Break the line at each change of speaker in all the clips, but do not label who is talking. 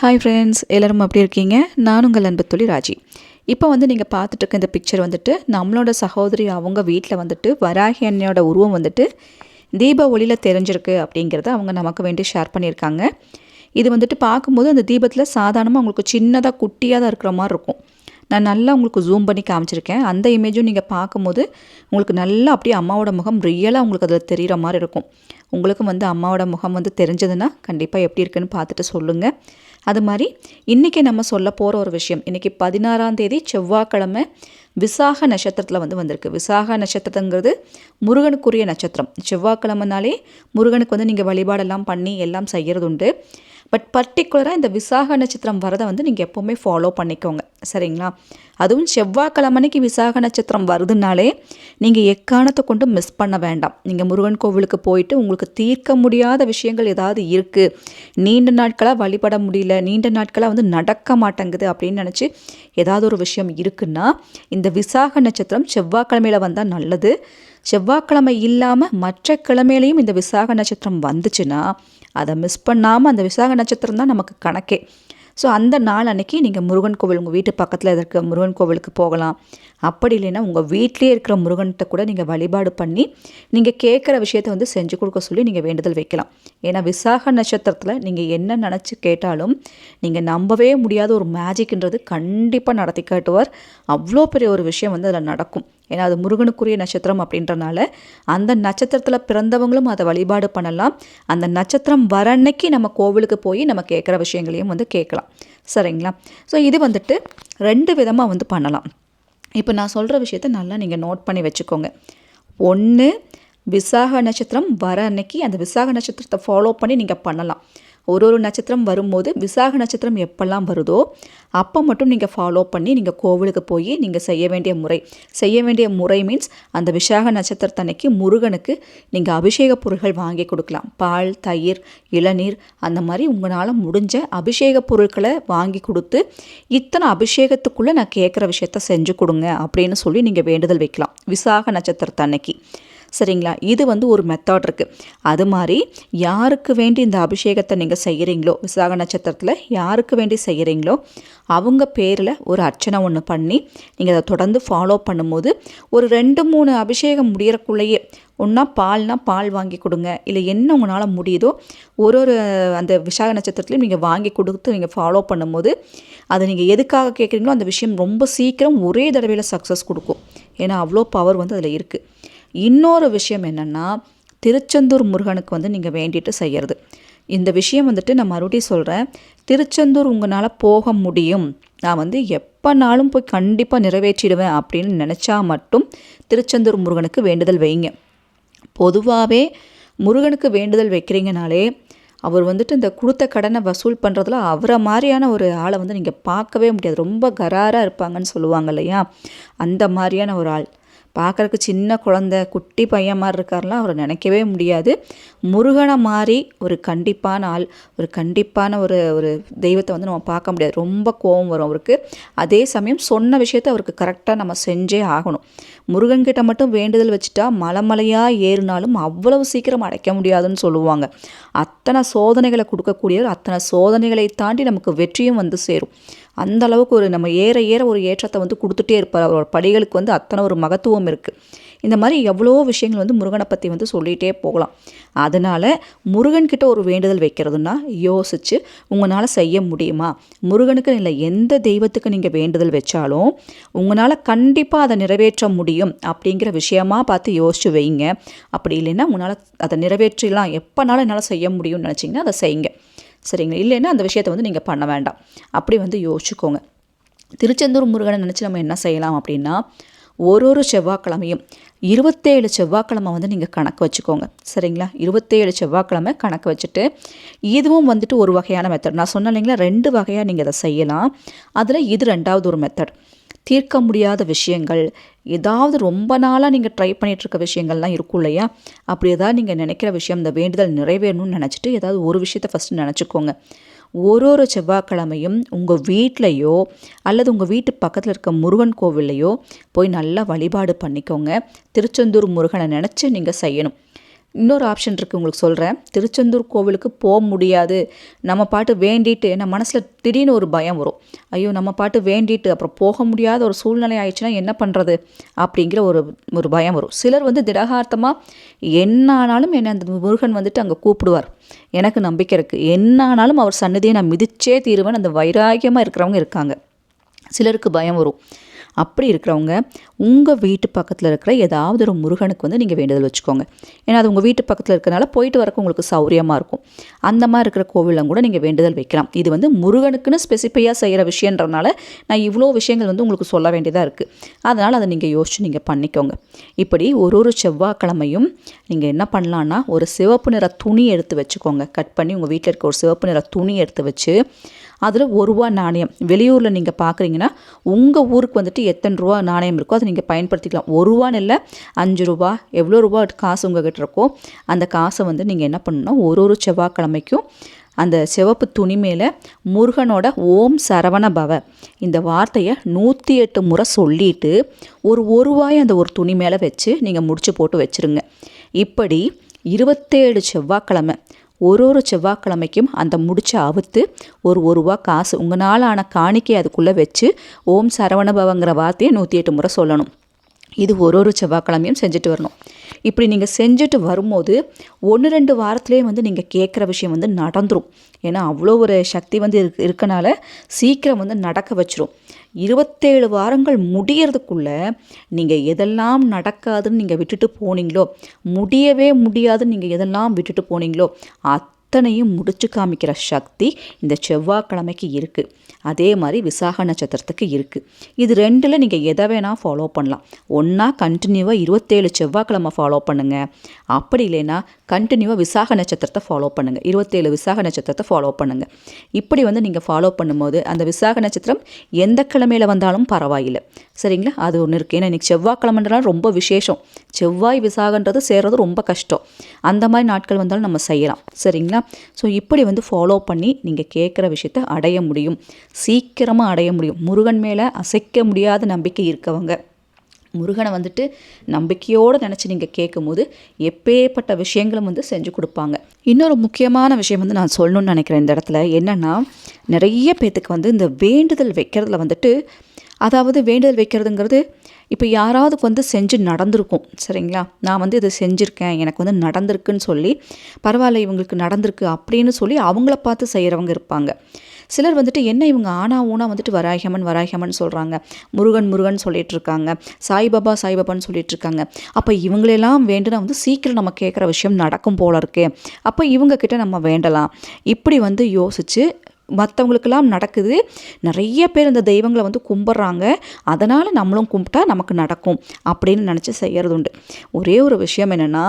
Hi friends எல்லோரும் அப்படி இருக்கீங்க? நான் உங்கள் அன்பு தொழில் ராஜி. இப்போ வந்து நீங்கள் பார்த்துட்டு இருக்க இந்த பிக்சர் வந்துட்டு நம்மளோட சகோதரி அவங்க வீட்டில் வந்துட்டு வராகி அண்ணியோட உருவம் வந்துட்டு தீப ஒளியில் தெரிஞ்சிருக்கு அப்படிங்கிறத அவங்க நமக்கு வேண்டி ஷேர் பண்ணியிருக்காங்க. இது வந்துட்டு பார்க்கும்போது அந்த தீபத்தில் சாதாரணமாக அவங்களுக்கு சின்னதாக குட்டியாக தான் இருக்கிற மாதிரி இருக்கும். நான் நல்லா உங்களுக்கு ஜூம் பண்ணி காமிச்சிருக்கேன். அந்த இமேஜும் நீங்கள் பார்க்கும்போது உங்களுக்கு நல்லா அப்படியே அம்மாவோட முகம் ரியலாக உங்களுக்கு அதில் தெரிகிற மாதிரி இருக்கும். உங்களுக்கும் வந்து அம்மாவோட முகம் வந்து தெரிஞ்சதுன்னா கண்டிப்பாக எப்படி இருக்குன்னு பார்த்துட்டு சொல்லுங்கள் அது மாதிரி இன்றைக்கி நம்ம சொல்ல போகிற ஒரு விஷயம். இன்றைக்கி பதினாறாம் தேதி செவ்வாய்க்கிழமை விசாக நட்சத்திரத்தில் வந்து வந்திருக்கு. விசாக நட்சத்திரங்கிறது முருகனுக்குரிய நட்சத்திரம். செவ்வாய்க்கிழமைனாலே முருகனுக்கு வந்து நீங்கள் வழிபாடெல்லாம் பண்ணி எல்லாம் செய்கிறது உண்டு. பட் பர்டிகுலராக இந்த விசாக நட்சத்திரம் வரதை வந்து நீங்கள் எப்போவுமே ஃபாலோ பண்ணிக்கோங்க. சரிங்களா? அதுவும் செவ்வாய்க்கிழமைக்கு விசாக நட்சத்திரம் வருதுனாலே நீங்கள் எக்காரணத்தை கொண்டு மிஸ் பண்ண வேண்டாம். நீங்கள் முருகன் கோவிலுக்கு போயிட்டு உங்களுக்கு தீர்க்க முடியாத விஷயங்கள் ஏதாவது இருக்குது நீண்ட நாட்களாக வழிபட முடியல நீண்ட நாட்களாக வந்து நடக்க மாட்டேங்குது அப்படின்னு நினச்சி ஏதாவது ஒரு விஷயம் இருக்குன்னா இந்த விசாக நட்சத்திரம் செவ்வாய்க்கிழமையில் வந்தால் நல்லது. செவ்வாய்க்கிழமை இல்லாமல் மற்ற கிழமையிலையும் இந்த விசாக நட்சத்திரம் வந்துச்சுன்னா அதை மிஸ் பண்ணாமல் அந்த விசாக நட்சத்திரம் தான் நமக்கு கணக்கே. ஸோ அந்த நாள் அன்னைக்கு நீங்கள் முருகன் கோவில் உங்கள் வீட்டு பக்கத்தில் இருக்க முருகன் கோவிலுக்கு போகலாம். அப்படி இல்லைன்னா உங்கள் வீட்டிலே இருக்கிற முருகன்கிட்ட கூட நீங்கள் வழிபாடு பண்ணி நீங்கள் கேட்குற விஷயத்த வந்து செஞ்சு கொடுக்க சொல்லி நீங்கள் வேண்டுதல் வைக்கலாம். ஏன்னா விசாக நட்சத்திரத்தில் நீங்கள் என்ன நினச்சி கேட்டாலும் நீங்கள் நம்பவே முடியாத ஒரு மேஜிக்ன்றது கண்டிப்பாக நடத்தி காட்டுவார். அவ்வளோ பெரிய ஒரு விஷயம் வந்து அதில் நடக்கும். ஏன்னா அது முருகனுக்குரிய நட்சத்திரம் அப்படின்றனால அந்த நட்சத்திரத்தில் பிறந்தவங்களும் அதை வழிபாடு பண்ணலாம். அந்த நட்சத்திரம் வர அன்னைக்கு நம்ம கோவிலுக்கு போய் நம்ம கேட்குற விஷயங்களையும் வந்து கேட்கலாம். சரிங்களா? ஸோ இது வந்துட்டு ரெண்டு விதமாக வந்து பண்ணலாம். இப்போ நான் சொல்கிற விஷயத்த நல்லா நீங்கள் நோட் பண்ணி வச்சுக்கோங்க. ஒன்று விசாக நட்சத்திரம் வர அன்னைக்கு அந்த விசாக நட்சத்திரத்தை ஃபாலோ பண்ணி நீங்கள் பண்ணலாம். ஒரு ஒரு நட்சத்திரம் வரும்போது விசாக நட்சத்திரம் எப்பெல்லாம் வருதோ அப்போ மட்டும் நீங்கள் ஃபாலோ பண்ணி நீங்கள் கோவிலுக்கு போய் நீங்கள் செய்ய வேண்டிய முறை. செய்ய வேண்டிய முறை மீன்ஸ் அந்த விசாக நட்சத்திரத்தன்னைக்கு முருகனுக்கு நீங்கள் அபிஷேக பொருட்கள் வாங்கி கொடுக்கலாம். பால் தயிர் இளநீர் அந்த மாதிரி உங்களால் முடிஞ்ச அபிஷேக பொருட்களை வாங்கி கொடுத்து இத்தனை அபிஷேகத்துக்குள்ளே நான் கேட்குற விஷயத்த செஞ்சு கொடுங்க அப்படின்னு சொல்லி நீங்கள் வேண்டுதல் வைக்கலாம். விசாக நட்சத்திரத்தன்னைக்கு சரிங்களா? இது வந்து ஒரு மெத்தட் இருக்குது அது மாதிரி யாருக்கு வேண்டி இந்த அபிஷேகத்தை நீங்கள் செய்கிறீங்களோ விசாக நட்சத்திரத்தில் யாருக்கு வேண்டி செய்கிறீங்களோ அவங்க பேரில் ஒரு அர்ச்சனை ஒன்று பண்ணி நீங்கள் அதை தொடர்ந்து ஃபாலோ பண்ணும்போது ஒரு ரெண்டு மூணு அபிஷேகம் முடியறக்குள்ளேயே ஒன்றா பால்னா பால் வாங்கி கொடுங்க. இல்லை என்ன உங்களால் முடியுதோ ஒரு ஒரு அந்த விசாக நட்சத்திரத்துலையும் நீங்கள் வாங்கி கொடுத்து நீங்கள் ஃபாலோ பண்ணும்போது அதை நீங்கள் எதுக்காக கேட்குறீங்களோ அந்த விஷயம் ரொம்ப சீக்கிரம் ஒரே தடவையில் சக்ஸஸ் கொடுக்கும். ஏன்னா அவ்வளோ பவர் வந்து அதில் இருக்குது இன்னொரு விஷயம் என்னென்னா திருச்செந்தூர் முருகனுக்கு வந்து நீங்கள் வேண்டிட்டு செய்கிறது இந்த விஷயம் வந்துட்டு நான் மறுபடியும் சொல்கிறேன் திருச்செந்தூர் உங்களால் போக முடியும். நான் வந்து எப்போனாலும் போய் கண்டிப்பாக நிறைவேற்றிடுவேன் அப்படின்னு நினச்சா மட்டும் திருச்செந்தூர் முருகனுக்கு வேண்டுதல் வைங்க. பொதுவாகவே முருகனுக்கு வேண்டுதல் வைக்கிறீங்கனாலே அவர் வந்துட்டு இந்த கொடுத்த கடனை வசூல் பண்ணுறதுல அவரை மாதிரியான ஒரு ஆளை வந்து நீங்கள் பார்க்கவே முடியாது. ரொம்ப கராராக இருப்பாங்கன்னு சொல்லுவாங்க இல்லையா? அந்த மாதிரியான ஒரு ஆள். பார்க்குறக்கு சின்ன குழந்த குட்டி பையன் மாதிரி இருக்காருலாம் அவரை நினைக்கவே முடியாது. முருகனை மாதிரி ஒரு கண்டிப்பான ஆள் ஒரு கண்டிப்பான ஒரு ஒரு தெய்வத்தை வந்து நம்ம பார்க்க முடியாது. ரொம்ப கோபம் வரும் அவருக்கு. அதே சமயம் சொன்ன விஷயத்த அவருக்கு கரெக்டாக நம்ம செஞ்சே ஆகணும். முருகன்கிட்ட மட்டும் வேண்டுதல் வச்சுட்டா மலை மலையாக ஏறினாலும் அவ்வளவு சீக்கிரம் அடைக்க முடியாதுன்னு சொல்லுவாங்க. அத்தனை சோதனைகளை கொடுக்கக்கூடியவர் அத்தனை சோதனைகளை தாண்டி நமக்கு வெற்றியும் வந்து சேரும். அந்த அளவுக்கு ஒரு நம்ம ஏற ஏற ஒரு ஏற்றத்தை வந்து கொடுத்துட்டே இருப்பார். அவரோட படிகளுக்கு வந்து அத்தனை ஒரு மகத்துவம் இருக்குது இந்த மாதிரி எவ்வளோ விஷயங்கள் வந்து முருகனை பற்றி வந்து சொல்லிகிட்டே போகலாம். அதனால் முருகன்கிட்ட ஒரு வேண்டுதல் வைக்கிறதுனா யோசித்து உங்களால் செய்ய முடியுமா? முருகனுக்கு இல்லை எந்த தெய்வத்துக்கு நீங்கள் வேண்டுதல் வச்சாலும் உங்களால் கண்டிப்பாக அதை நிறைவேற்ற முடியும் அப்படிங்கிற விஷயமா பார்த்து யோசிச்சு வைங்க. அப்படி இல்லைன்னா உங்களால் அதை நிறைவேற்றலாம் எப்போனாலும் என்னால் செய்ய முடியும்னு நினச்சிங்கன்னா அதை செய்யுங்க. சரிங்களா? இல்லைன்னா அந்த விஷயத்தை வந்து நீங்கள் பண்ண வேண்டாம். அப்படி வந்து யோசிச்சுக்கோங்க. திருச்செந்தூர் முருகனை நினச்சி நம்ம என்ன செய்யலாம் அப்படின்னா ஒரு ஒரு செவ்வாய்க்கிழமையும் இருபத்தேழு செவ்வாய்க்கிழமை வந்து நீங்கள் கணக்கு வச்சுக்கோங்க. சரிங்களா? இருபத்தேழு செவ்வாய்க்கிழமை கணக்கு வச்சுட்டு இதுவும் வந்துட்டு ஒரு வகையான மெத்தட் நான் சொன்னேன் இல்லைங்களா? ரெண்டு வகையாக நீங்கள் அதை செய்யலாம். அதில் இது ரெண்டாவது ஒரு மெத்தட் தீர்க்க முடியாத விஷயங்கள் ஏதாவது ரொம்ப நாளாக நீங்கள் ட்ரை பண்ணிகிட்ருக்க விஷயங்கள்லாம் இருக்கும் இல்லையா? அப்படி ஏதாவது நீங்கள் நினைக்கிற விஷயம் இந்த வேண்டுதல் நிறைவேறணும்னு நினச்சிட்டு ஏதாவது ஒரு விஷயத்த ஃபஸ்ட்டு நினச்சிக்கோங்க. ஒரு ஒரு செவ்வாய்க்கிழமையும் உங்கள் வீட்லேயோ அல்லது உங்கள் வீட்டு பக்கத்தில் இருக்க முருகன் கோவில்லையோ போய் நல்லா வழிபாடு பண்ணிக்கோங்க. திருச்செந்தூர் முருகனை நினச்சி நீங்கள் செய்யணும். இன்னொரு ஆப்ஷன் இருக்குது உங்களுக்கு சொல்கிறேன் திருச்செந்தூர் கோவிலுக்கு போக முடியாது. நம்ம பாட்டு வேண்டிட்டு நம்ம மனசில் திடீர்னு ஒரு பயம் வரும். ஐயோ நம்ம பாட்டு வேண்டிட்டு அப்புறம் போக முடியாத ஒரு சூழ்நிலை ஆயிடுச்சுன்னா என்ன பண்ணுறது அப்படிங்கிற ஒரு ஒரு பயம் வரும். சிலர் வந்து திடகார்த்தமாக என்ன ஆனாலும் என்னை அந்த முருகன் வந்துட்டு அங்கே கூப்பிடுவார். எனக்கு நம்பிக்கை இருக்குது என்ன ஆனாலும் அவர் சன்னதியை நான் மிதிச்சே தீருவேன். அந்த வைராகியமாக இருக்கிறவங்க இருக்காங்க. சிலருக்கு பயம் வரும். அப்படி இருக்கிறவங்க உங்கள் வீட்டு பக்கத்தில் இருக்கிற ஏதாவது ஒரு முருகனுக்கு வந்து நீங்கள் வேண்டுதல் வச்சுக்கோங்க. ஏன்னா அது உங்கள் வீட்டு பக்கத்தில் இருக்கிறனால போயிட்டு வரக்கு உங்களுக்கு சௌரியமாக இருக்கும். அந்த மாதிரி இருக்கிற கோவிலும் கூட நீங்கள் வேண்டுதல் வைக்கலாம். இது வந்து முருகனுக்குன்னு ஸ்பெசிஃபையாக செய்கிற விஷயன்றனால நான் இவ்வளோ விஷயங்கள் வந்து உங்களுக்கு சொல்ல வேண்டியதாக இருக்குது அதனால் அதை நீங்கள் யோசிச்சு நீங்கள் பண்ணிக்கோங்க. இப்படி ஒரு ஒரு செவ்வாய்க்கிழமையும் நீங்கள் என்ன பண்ணலான்னா ஒரு சிவப்பு நிற துணி எடுத்து வச்சுக்கோங்க. கட் பண்ணி உங்கள் வீட்டில் இருக்க ஒரு சிவப்பு நிற துணி எடுத்து வச்சு அதில் ஒரு ரூபா நாணயம். வெளியூரில் நீங்கள் பார்க்குறீங்கன்னா உங்கள் ஊருக்கு வந்துட்டு எத்தனை ரூபா நாணயம் இருக்கோ அதை நீங்கள் பயன்படுத்திக்கலாம். ஒரு ரூபான்னு இல்லை அஞ்சு ரூபா எவ்வளோ ரூபா காசு உங்கள் கிட்ட இருக்கோ அந்த காசை வந்து நீங்கள் என்ன பண்ணணும்னா ஒரு ஒரு செவ்வாய்க்கிழமைக்கும் அந்த சிவப்பு துணி மேலே முருகனோட ஓம் சரவண பவ. இந்த வார்த்தையை நூற்றி எட்டு முறை சொல்லிட்டு ஒரு ஒரு ரூபாய் அந்த ஒரு துணி மேலே வச்சு நீங்கள் முடிச்சு போட்டு வச்சுருங்க. இப்படி இருபத்தேழு செவ்வாய்க்கிழமை ஒரு ஒரு செவ்வாய்க்கிழமைக்கும் அந்த முடிச்ச அவுத்து ஒரு ஒரு ரூபா காசு உங்களால் ஆன காணிக்கை அதுக்குள்ளே வச்சு ஓம் சரவணபவங்கிற வார்த்தையை நூற்றி எட்டு முறை சொல்லணும். இது ஒரு ஒரு செவ்வாய்க்கிழமையும் செஞ்சுட்டு வரணும். இப்படி நீங்கள் செஞ்சுட்டு வரும்போது ஒன்று ரெண்டு வாரத்துலேயே வந்து நீங்கள் கேட்குற விஷயம் வந்து நடந்துடும் ஏன்னா அவ்வளோ ஒரு சக்தி வந்து இருக்கு இருக்கனால சீக்கிரம் வந்து நடக்க வச்சிரும். இருபத்தேழு வாரங்கள் முடியறதுக்குள்ளே நீங்கள் எதெல்லாம் நடக்காதுன்னு நீங்கள் விட்டுட்டு போனீங்களோ முடியவே முடியாதுன்னு நீங்கள் எதெல்லாம் விட்டுட்டு போனீங்களோ அத் அத்தனையும் முடிச்சு காமிக்கிற சக்தி இந்த செவ்வாய்க்கிழமைக்கு இருக்குது அதே மாதிரி விசாக நட்சத்திரத்துக்கு இருக்குது இது ரெண்டில் நீங்கள் எதை வேணால் ஃபாலோ பண்ணலாம். ஒன்றா கண்டினியூவாக இருபத்தேழு செவ்வாய்க்கிழமை ஃபாலோ பண்ணுங்கள் அப்படி இல்லைன்னா கண்டினியூவாக விசாக நட்சத்திரத்தை ஃபாலோ பண்ணுங்கள் இருபத்தேழு விசாக நட்சத்திரத்தை ஃபாலோ பண்ணுங்கள் இப்படி வந்து நீங்கள் ஃபாலோ பண்ணும்போது அந்த விசாக நட்சத்திரம் எந்த கிழமையில் வந்தாலும் பரவாயில்லை. சரிங்களா? அது ஒன்று இருக்குது ஏன்னா இன்றைக்கி செவ்வாய்க்கிழமைன்றலாம் ரொம்ப விசேஷம். செவ்வாய் விசாகன்றது சேர்றது ரொம்ப கஷ்டம். அந்த மாதிரி நாட்கள் வந்தாலும் நம்ம செய்யலாம். சரிங்களா? ஸோ இப்படி வந்து ஃபாலோ பண்ணி நீங்கள் கேட்குற விஷயத்த அடைய முடியும். சீக்கிரமாக அடைய முடியும். முருகன் மேலே அசைக்க முடியாத நம்பிக்கை இருக்கவங்க. முருகனை வந்துட்டு நம்பிக்கையோடு நினச்சி நீங்கள் கேட்கும்போது எப்பேற்பட்ட விஷயங்களும் வந்து செஞ்சு கொடுப்பாங்க. இன்னொரு முக்கியமான விஷயம் வந்து நான் சொல்லணும்னு நினைக்கிறேன் இந்த இடத்துல. என்னென்னா நிறைய பேத்துக்கு வந்து இந்த வேண்டுதல் வைக்கிறதுல வந்துட்டு அதாவது வேண்டுதல் வைக்கிறதுங்கிறது இப்போ யாராவது வந்து செஞ்சு நடந்திருக்கும். சரிங்களா? நான் வந்து இதை செஞ்சுருக்கேன் எனக்கு வந்து நடந்திருக்குன்னு சொல்லி பரவாயில்ல இவங்களுக்கு நடந்திருக்கு அப்படின்னு சொல்லி அவங்கள பார்த்து செய்கிறவங்க இருப்பாங்க. சிலர் வந்துட்டு என்ன இவங்க ஆனா ஊனா வந்துட்டு வராகியம்மன் வராகியம்மன் சொல்கிறாங்க முருகன் முருகன் சொல்லிட்டு இருக்காங்க. சாய்பாபா சாய்பாபான்னு சொல்லிட்டு இருக்காங்க. அப்போ இவங்களெல்லாம் வேண்டுனா வந்து சீக்கிரம் நம்ம கேட்குற விஷயம் நடக்கும் போல இருக்கு. அப்போ இவங்க கிட்ட நம்ம வேண்டலாம். இப்படி வந்து யோசித்து மற்றவங்களுக்கெல்லாம் நடக்குது. நிறைய பேர் இந்த தெய்வங்களை வந்து கும்பிட்றாங்க. அதனால் நம்மளும் கும்பிட்டா நமக்கு நடக்கும் அப்படின்னு நினச்சி செய்கிறது உண்டு ஒரே ஒரு விஷயம் என்னென்னா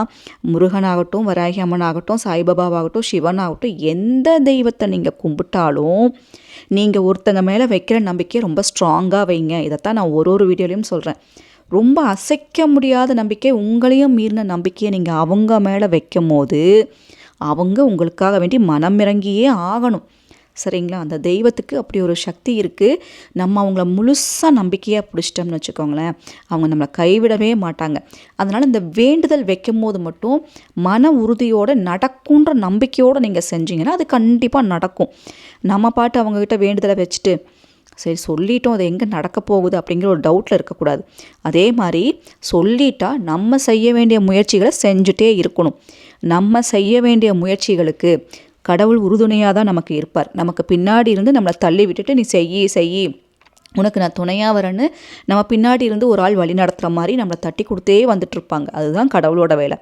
முருகனாகட்டும் வராகி அம்மன் ஆகட்டும் சாய்பாபாவாகட்டும் சிவன் ஆகட்டும் எந்த தெய்வத்தை நீங்கள் கும்பிட்டாலும் நீங்கள் ஒருத்தங்க மேலே வைக்கிற நம்பிக்கையை ரொம்ப ஸ்ட்ராங்காக வைங்க. இதைத்தான் நான் ஒரு ஒரு வீடியோலையும் சொல்கிறேன் ரொம்ப அசைக்க முடியாத நம்பிக்கை உங்களையும் மீறின நம்பிக்கையை நீங்கள் அவங்க மேலே வைக்கும் போது அவங்க உங்களுக்காக வேண்டி மனம் இறங்கியே ஆகணும். சரிங்களா? அந்த தெய்வத்துக்கு அப்படி ஒரு சக்தி இருக்குது நம்ம அவங்கள முழுசாக நம்பிக்கையாக பிடிச்சிட்டோம்னு வச்சுக்கோங்களேன் அவங்க நம்மளை கைவிடவே மாட்டாங்க. அதனால் இந்த வேண்டுதல் வைக்கும் போது மட்டும் மன உறுதியோடு நடக்குன்ற நம்பிக்கையோடு நீங்கள் செஞ்சீங்கன்னா அது கண்டிப்பாக நடக்கும். நம்ம பாட்டு அவங்கக்கிட்ட வேண்டுதலை வச்சுட்டு சரி சொல்லிட்டோம் அது எங்கே நடக்க போகுது அப்படிங்கிற ஒரு டவுட்டில் இருக்கக்கூடாது. அதே மாதிரி சொல்லிட்டா நம்ம செய்ய வேண்டிய முயற்சிகளை செஞ்சுட்டே இருக்கணும். நம்ம செய்ய வேண்டிய முயற்சிகளுக்கு கடவுள் உறுதுணையாக தான் நமக்கு இருப்பார். நமக்கு பின்னாடி இருந்து நம்மளை தள்ளி விட்டுட்டு நீ செய்யி செய்யி. உனக்கு நான் துணையாக வரேன்னு நம்ம பின்னாடி இருந்து ஒரு ஆள் வழி நடத்துகிற மாதிரி நம்மளை தட்டி கொடுத்தே வந்துட்டுருப்பாங்க அதுதான் கடவுளோட வேலை.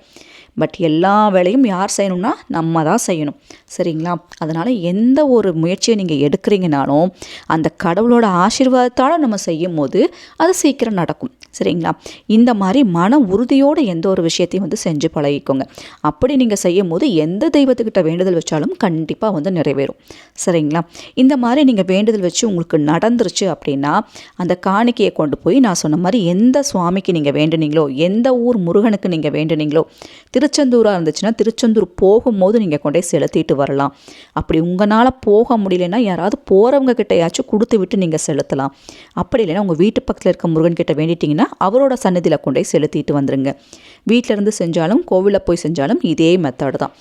பட் எல்லா வேலையும் யார் செய்யணும்னா நம்ம தான் செய்யணும். சரிங்களா? அதனால் எந்த ஒரு முயற்சியை நீங்கள் எடுக்கிறீங்கனாலும் அந்த கடவுளோட ஆசீர்வாதத்தால் நம்ம செய்யும் போது அது சீக்கிரம் நடக்கும். சரிங்களா? இந்த மாதிரி மன உறுதியோடு எந்த ஒரு விஷயத்தையும் வந்து செஞ்சு பழகிக்கோங்க. அப்படி நீங்கள் செய்யும் போது எந்த தெய்வத்துக்கிட்ட வேண்டுதல் வச்சாலும் கண்டிப்பாக வந்து நிறைவேறும். சரிங்களா? இந்த மாதிரி நீங்கள் வேண்டுதல் வச்சு உங்களுக்கு நடந்துருச்சு அப்படின்னா அந்த காணிக்கையை கொண்டு போய் நான் சொன்ன மாதிரி எந்த சுவாமிக்கு நீங்கள் வேண்டுனீங்களோ எந்த ஊர் முருகனுக்கு நீங்கள் வேண்டுனீங்களோ திரு திருச்செந்தூராக இருந்துச்சுன்னா திருச்செந்தூர் போகும்போது நீங்கள் கொண்டே செலுத்திட்டு வரலாம். அப்படி உங்களால் போக முடியலன்னா யாராவது போகிறவங்க கிட்டையாச்சும் கொடுத்து விட்டு நீங்கள் செலுத்தலாம். அப்படி இல்லைன்னா உங்கள் வீட்டு பக்கத்தில் இருக்க முருகன் கிட்ட வேண்டிட்டிங்கன்னா அவரோட சன்னதியில் கொண்டே செலுத்திட்டு வந்துருங்க. வீட்டில் இருந்து செஞ்சாலும் கோவிலில் போய் செஞ்சாலும் இதே மெத்தடு தான்.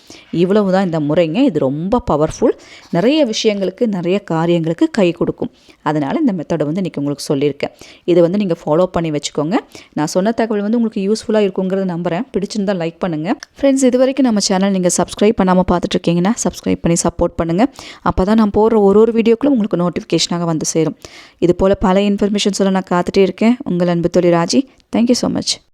இவ்வளவு தான் இந்த முறைங்க. இது ரொம்ப பவர்ஃபுல் நிறைய விஷயங்களுக்கு நிறைய காரியங்களுக்கு கை கொடுக்கும். அதனால் இந்த மெத்தடை வந்து இன்றைக்கி உங்களுக்கு சொல்லியிருக்கேன். இதை வந்து நீங்கள் ஃபாலோ பண்ணி வச்சுக்கோங்க. நான் சொன்ன தகவல் வந்து உங்களுக்கு யூஸ்ஃபுல்லாக இருக்குங்கிறத நம்புகிறேன் பிடிச்சிருந்தா லைக் பண்ணுங்கள் ஃப்ரெண்ட்ஸ் இது வரைக்கும் நம்ம சேனல் நீங்கள் சப்ஸ்கிரைப் பண்ணாமல் பார்த்துட்ருக்கீங்கன்னா சப்ஸ்கிரைப் பண்ணி சப்போர்ட் பண்ணுங்கள் அப்போ தான் நான் போடுற ஒரு ஒரு வீடியோக்களும் உங்களுக்கு நோட்டிஃபிகேஷனாக வந்து சேரும். இது போல் பல இன்ஃபர்மேஷன்ஸ் நான் காத்துட்டே இருக்கேன். உங்கள் அன்பு தொழில் ராஜி. Thank you so much